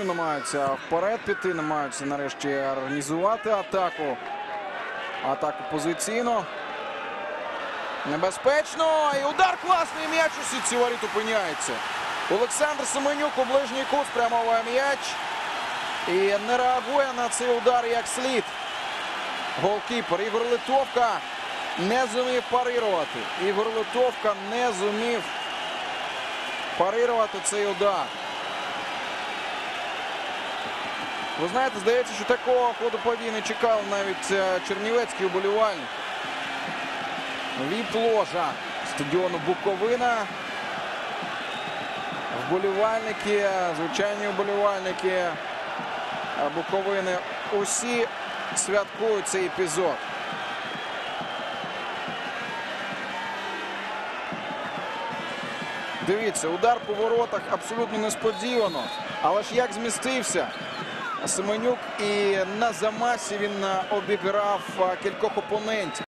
обороні, намагаються вперед піти, намагаються нарешті організувати атаку. Атаку позиційно. Небезпечно. І удар класний м'яч у сітці воріт опиняється. Олександр Семенюк у ближній кут спрямовує м'яч. І не реагує на цей удар як слід. Голкіпер Ігор Литовка не зумів парирувати. Ігор Литовка не зумів парирувати цей удар. Ви знаєте, здається, що такого ходу подій не чекав навіть е, чернівецький уболівальник. Віп ложа стадіону Буковина. Вболівальники, звичайні вболівальники е, Буковини. Усі святкують цей епізод. Дивіться, удар по воротах абсолютно несподівано. Але ж як змістився Семенюк і на замасі він е, обіграв е, кількох опонентів.